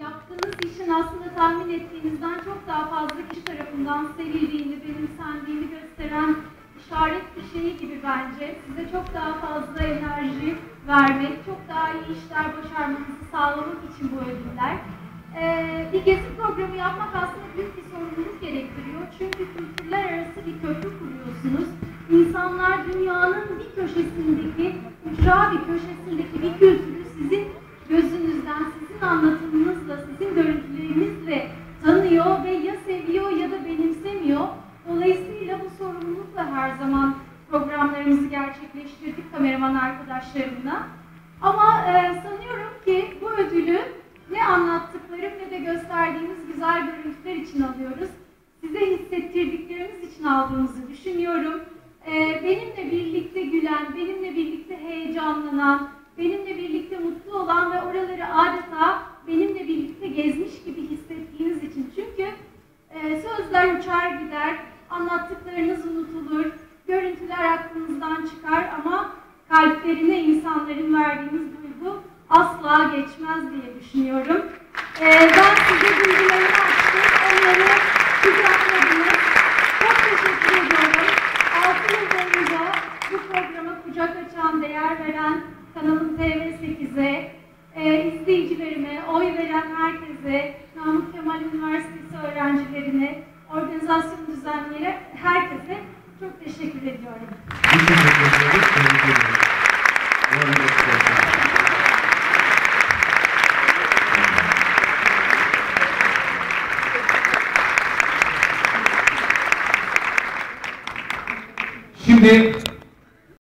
yaptığınız işin aslında tahmin ettiğinizden çok daha fazla kişi tarafından sevildiğini, benimsendiğini gösteren işaret bir şeyi gibi bence. Size çok daha fazla enerji vermek, çok daha iyi işler başarmanızı sağlamak için bu ödüller. Ee, bir gezi programı yapmak aslında büyük bir sorumluluk gerektiriyor. Çünkü kültürler arası bir köprü kuruyorsunuz. İnsanlar dünyanın bir köşesindeki, ücra bir köşesindeki bir kültürü sizin gözünüzden, sizin görüntülerinizle ve ya seviyor ya da benimsemiyor. Dolayısıyla bu sorumlulukla her zaman programlarımızı gerçekleştirdik kameraman arkadaşlarımla. Ama e, sanıyorum ki bu ödülü ne anlattıklarım ne de gösterdiğimiz güzel görüntüler için alıyoruz. Size hissettirdiklerimiz için aldığımızı düşünüyorum. E, benimle birlikte gülen, benimle birlikte heyecanlanan, benimle birlikte mutlu olan ve oraları adeta benimle birlikte gezmiş gibi hissettiğiniz için. Çünkü e, uçar gider, anlattıklarınız unutulur, görüntüler aklınızdan çıkar ama kalplerine insanların verdiğiniz duygu asla geçmez diye düşünüyorum. E, ben size duygularımı açtım, onları kucakladınız. Çok teşekkür ediyorum. Altı yıl boyunca bu programa kucak açan, değer veren kanalım TV8'e, e, izleyicilerime, oy veren herkese, Namık Kemal Üniversitesi öğrencilerine, organizasyon düzenleri herkese çok teşekkür ediyorum. Biz teşekkür ederiz. Tebrik ediyoruz. Şimdi